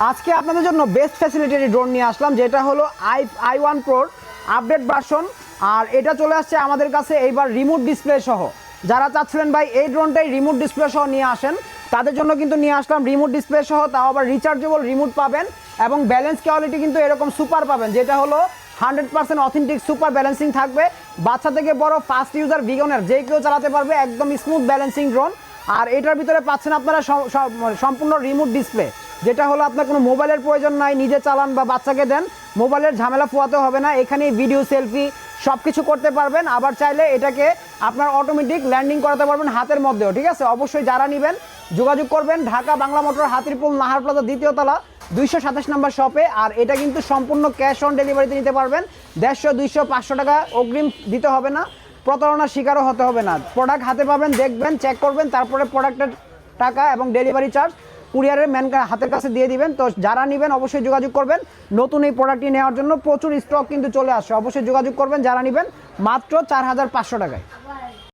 আজকে আপনাদের জন্য বেস্ট ফ্যাসিলিটি ড্রোন নিয়ে আসলাম, যেটা হলো আই আই ওয়ান প্রোর আপডেট ভার্সন আর এটা চলে আসছে আমাদের কাছে এইবার রিমোট ডিসপ্লে সহ। যারা চাচ্ছিলেন ভাই এই ড্রোনটাই রিমোট ডিসপ্লে সহ নিয়ে আসেন, তাদের জন্য কিন্তু নিয়ে আসলাম রিমোট ডিসপ্লে সহ, তাও আবার রিচার্জেবল রিমোট পাবেন এবং ব্যালেন্স কোয়ালিটি কিন্তু এরকম সুপার পাবেন, যেটা হলো hundred percent authentic super balancing থাকবে। বাচ্চা থেকে বড় ফার্স্ট ইউজার বিগনের যে কেউ চালাতে পারবে একদম স্মুথ ব্যালেন্সিং ড্রোন আর এটার ভিতরে পাচ্ছেন আপনারা সম- সম- সম্পূর্ণ রিমোট ডিসপ্লে যেটা হলো আপনার কোনো মোবাইলের প্রয়োজন নাই, নিজে চালান বা বাচ্চাকে দেন, মোবাইলের ঝামেলা পোয়াতে হবে না এখানে ভিডিও সেলফি সব কিছু করতে পারবেন। আবার চাইলে এটাকে আপনার অটোমেটিক ল্যান্ডিং করাতে পারবেন হাতের মধ্যেও, ঠিক আছে? অবশ্যই যারা নেবেন, যোগাযোগ করবেন ঢাকা বাংলা মোটর হাতিরপুল নাহার প্লাজা দ্বিতীয় তলা, দুইশো সাতাশ নম্বর শপে আর এটা কিন্তু সম্পূর্ণ ক্যাশ অন ডেলিভারিতে নিতে পারবেন। দেড়শো, দুইশো, পাঁচশো টাকা অগ্রিম দিতে হবে না, প্রতারণার শিকারও হতে হবে না। প্রোডাক্ট হাতে পাবেন, দেখবেন চেক করবেন, তারপরে প্রোডাক্টের টাকা এবং ডেলিভারি চার্জ কুরিয়ারের ম্যান হাতের কাছে দিয়ে দিবেন। তো যারা নেবেন অবশ্যই যোগাযোগ করবেন। নতুন এই প্রোডাক্টটি নেওয়ার জন্য প্রচুর স্টক কিন্তু চলে আসছে। অবশ্যই যোগাযোগ করবেন যারা নেবেন। মাত্র চার হাজার পাঁচশো টাকায়।